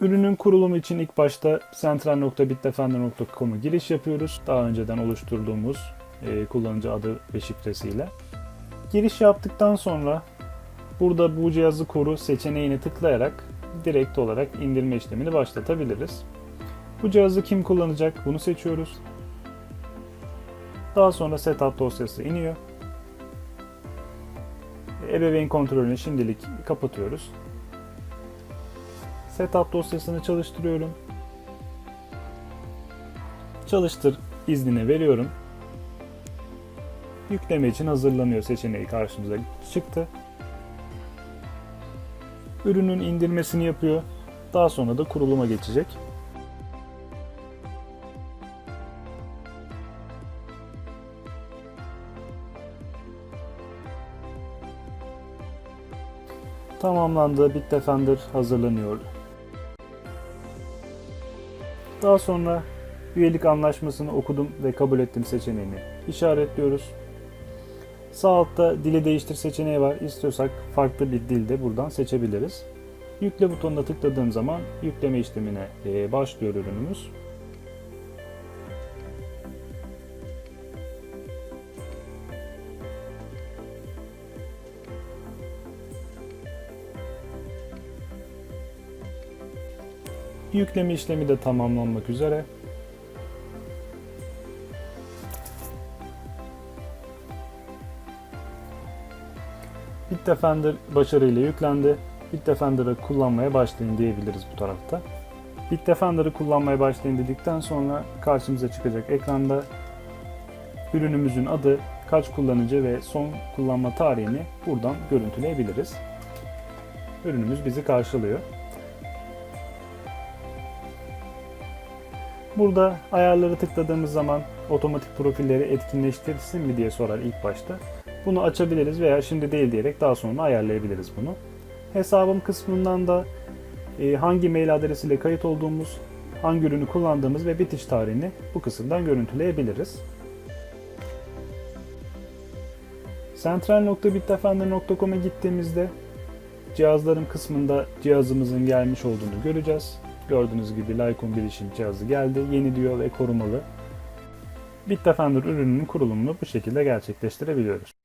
Ürünün kurulumu için ilk başta central.bitdefender.com'a giriş yapıyoruz. Daha önceden oluşturduğumuz e, kullanıcı adı ve şifresiyle. Giriş yaptıktan sonra burada bu cihazı koru seçeneğine tıklayarak direkt olarak indirme işlemini başlatabiliriz. Bu cihazı kim kullanacak bunu seçiyoruz. Daha sonra setup dosyası iniyor. Ebeveyn kontrolünü şimdilik kapatıyoruz. Setup dosyasını çalıştırıyorum. Çalıştır iznini veriyorum. Yükleme için hazırlanıyor seçeneği karşımıza çıktı. Ürünün indirmesini yapıyor. Daha sonra da kuruluma geçecek. Tamamlandı. Bitdefender hazırlanıyor. Daha sonra üyelik anlaşmasını okudum ve kabul ettim seçeneğini işaretliyoruz. Sağ altta dili değiştir seçeneği var. İstiyorsak farklı bir dilde buradan seçebiliriz. Yükle butonuna tıkladığım zaman yükleme işlemine başlıyor ürünümüz. Yükleme işlemi de tamamlanmak üzere. Bitdefender başarıyla yüklendi. Bitdefender'ı kullanmaya başlayın diyebiliriz bu tarafta. Bitdefender'ı kullanmaya başlayın dedikten sonra karşımıza çıkacak ekranda ürünümüzün adı, kaç kullanıcı ve son kullanma tarihini buradan görüntüleyebiliriz. Ürünümüz bizi karşılıyor. Burada ayarları tıkladığımız zaman otomatik profilleri etkinleştirsin mi diye sorar ilk başta. Bunu açabiliriz veya şimdi değil diyerek daha sonra ayarlayabiliriz bunu. Hesabım kısmından da e, hangi mail adresiyle kayıt olduğumuz, hangi ürünü kullandığımız ve bitiş tarihini bu kısımdan görüntüleyebiliriz. Central.bitdefender.com'a gittiğimizde cihazların kısmında cihazımızın gelmiş olduğunu göreceğiz. Gördüğünüz gibi Lycon bilişim cihazı geldi. Yeni diyor ve korumalı. Bitdefender ürününün kurulumunu bu şekilde gerçekleştirebiliyoruz.